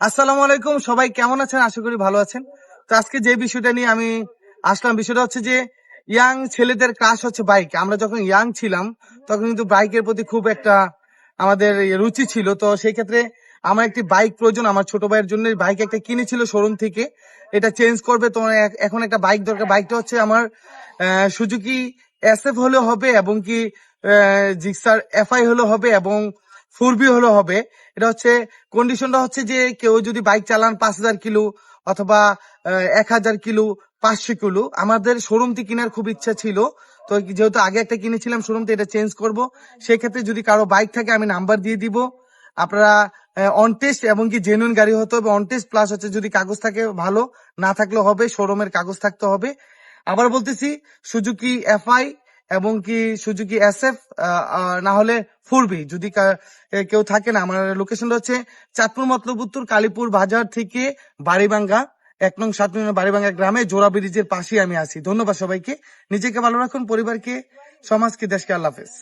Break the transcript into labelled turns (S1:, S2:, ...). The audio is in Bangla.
S1: আসসালামু আলাইকুম, সবাই কেমন আছেন? আশা করি ভালো আছেন। তো আজকে যে বিষয়টা নিয়ে আমি আসলাম, বিষয়টা হচ্ছে যে ইয়াং ছেলেদের ক্রাশ হচ্ছে বাইক আমরা যখন ইয়াং ছিলাম, তখন কিন্তু বাইকের প্রতি খুব একটা আমাদের রুচি ছিল। তো সেই ক্ষেত্রে আমার একটি বাইক প্রয়োজন, আমার ছোট ভাইয়ের জন্য বাইক একটা কিনেছিল শোরুম থেকে। এটা চেঞ্জ করবে, তো এ- এখন একটা বাইক দরকার। বাইকটা হচ্ছে আমার সুজুকি এস এফ হলেও হবে এবং কি জিক্সার এফআই হলেও হবে এবং ফুরবি হলেও হবে। এটা হচ্ছে কন্ডিশনটা হচ্ছে যে কেউ যদি বাইক চালান পাঁচ হাজার কিলো অথবা এক হাজার কিলো, পাঁচশো কিলো, আমাদের শোরুমটি কেনার খুব ইচ্ছা ছিল। তো যেহেতু আগে একটা কিনেছিলাম শোরুম থেকে এটা চেঞ্জ করব। সেক্ষেত্রে যদি কারও বাইক থাকে, আমি নাম্বার দিয়ে দিব। আপনারা অন টেস্ট এবং কি জেনুইন গাড়ি হতে হবে অন টেস্ট প্লাস হচ্ছে যদি কাগজ থাকে ভালো, না থাকলে হবে শোরুমের কাগজ থাকতে হবে। আবার বলতেছি সুজুকি এফআই এবং কি সুজুকি এস এফ না হলে ফুরবি, যদি কেউ থাকে না। আমার লোকেশনটা হচ্ছে চাঁদপুর মতলবুত্তর, কালীপুর বাজার থেকে বাড়িবাঙ্গা, এক নং সাত নং বাড়িবাঙ্গা গ্রামে, জোড়া ব্রিজের পাশেই আমি আছি। ধন্যবাদ সবাইকে। নিজেকে ভালো রাখুন, পরিবারকে, সমাজকে, দেশকে আল্লাহ হাফেজ।